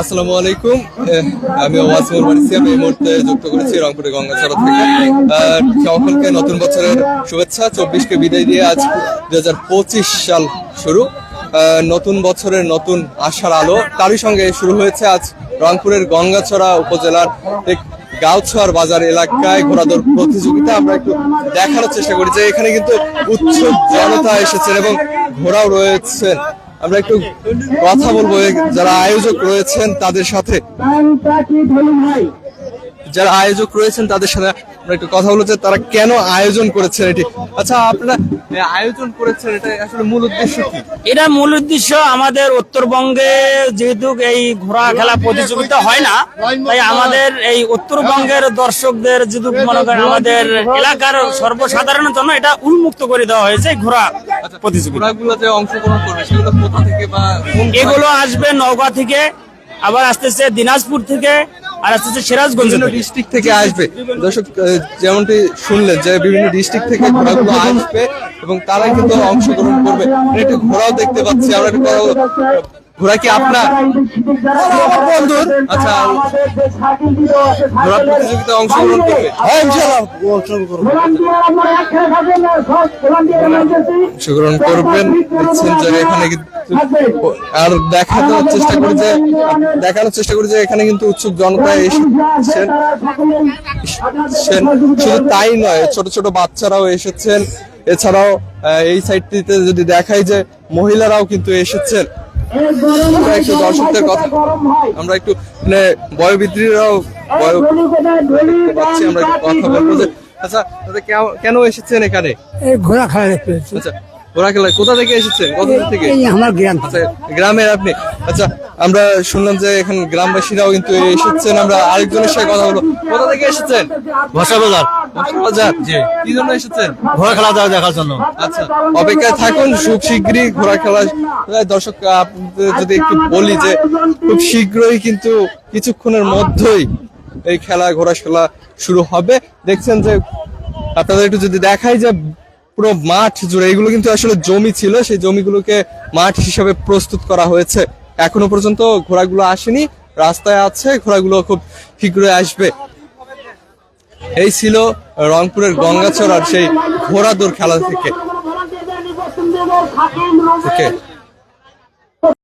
আসসালামু আলাইকুম। আমি এই মুহূর্তে যুক্ত করেছি গঙ্গাচড়া থেকে। সকলকে নতুন বছরের শুভেচ্ছা, চব্বিশকে বিদায় দিয়ে আজ দুই হাজার পঁচিশ সাল শুরু। নতুন বছরের নতুন আশার আলো তারই সঙ্গে শুরু হয়েছে আজ রংপুরের গঙ্গাছড়া উপজেলার গাউছড় বাজার এলাকায় ঘোরাদৌড় প্রতিযোগিতা। আমরা একটু দেখানোর চেষ্টা করি যে এখানে কিন্তু উৎসুক জনতা এসেছেন এবং ঘোরাও রয়েছেন আমরা একটু কথা বলব যারা আয়োজক রয়েছেন তাদের সাথে। যারা আয়োজক রয়েছেন তাদের সাথে আমরা একটু কথা বলব যে তারা কেন আয়োজন করেছেন এটি? আচ্ছা আপনারা আয়োজন করেছেন এটা আসলে মূল উদ্দেশ্য কি? এটা মূল উদ্দেশ্য আমাদের উত্তরবঙ্গে যেহেতু এই ঘোড়া খেলা প্রতিযোগিতা হয় না তাই আমাদের এই উত্তরবঙ্গের দর্শকদের যেহেতু মনে করেন আমাদের এলাকার সর্বসাধারণের জন্য এটা উন্মুক্ত করে দেওয়া হয়েছে ঘোড়া প্রতিযোগিতা। ঘোড়াগুলো অংশগ্রহণ করবে সেগুলো কোথা থেকে বা এগুলো আসবে নওগাঁ থেকে আবার আসতেছে দিনাজপুর থেকে আর আসতেছে সিরাজগঞ্জ বিভিন্ন থেকে। ডিস্ট্রিক্ট থেকে আসবে। দর্শক যেমনটি শুনলেন যে বিভিন্ন ডিস্ট্রিক্ট থেকে ঘোড়াগুলো আসবে এবং তারাই কিন্তু অংশগ্রহণ করবে। একটু ঘোড়াও দেখতে পাচ্ছি আমরা একটু ঘোড়া কি আপনার? বন্ধুর আচ্ছা ঘোড়া প্রতিযোগিতায় অংশগ্রহণ করবে। অংশগ্রহণ করবেন। দেখছেন যে এখানে আর দেখানোর চেষ্টা করি যে দেখানোর চেষ্টা করি যে এখানে কিন্তু উৎসুক জনতা এসেছেন। শুধু তাই নয় ছোট ছোট বাচ্চারাও এসেছেন। এছাড়াও এই সাইডটিতে যদি দেখাই যে মহিলারাও কিন্তু এসেছেন। আমরা একটু দর্শকদের কথা আমরা একটু মানে বয়োবৃদ্ধিরাও বয় পাচ্ছি আমরা একটু কথা বলব যে আচ্ছা কেন- কেন এসেছেন এখানে? খেলা দেখতে আচ্ছা কোথা থেকে এসেছেন? কত দূর থেকে? এই আমার গ্রাম। আচ্ছা গ্রামের আপনি। আচ্ছা আমরা শুনলাম যে এখানে গ্রামবাসীরাও কিন্তু এসেছেন। আমরা আরেকজনের সাথে কথা বলব। কোথা থেকে এসেছেন? ভাষা বাজার। বাজার? কি জন্য এসেছেন? ঘোড়া খেলা দেখার জন্য। আচ্ছা অপেক্ষায় থাকুন। খুব শীঘ্রই ঘোড়া খেলা দর্শক আপনাদের যদি একটু বলি যে খুব শীঘ্রই কিন্তু কিছুক্ষণের মধ্যেই এই খেলা ঘোড়া খেলা শুরু হবে। দেখছেন যে আপনাদের একটু যদি দেখাই যে পুরো মাঠ জুড়ে, এগুলো কিন্তু আসলে জমি ছিল, সেই জমিগুলোকে মাঠ হিসাবে প্রস্তুত করা হয়েছে। এখনও পর্যন্ত ঘোড়াগুলো আসেনি, রাস্তায় আছে, ঘোড়াগুলো খুব শীঘ্রই আসবে। এই ছিল রংপুরের গঙ্গাচড়ার সেই ঘোড়া দৌড় খেলা থেকে। থেকে।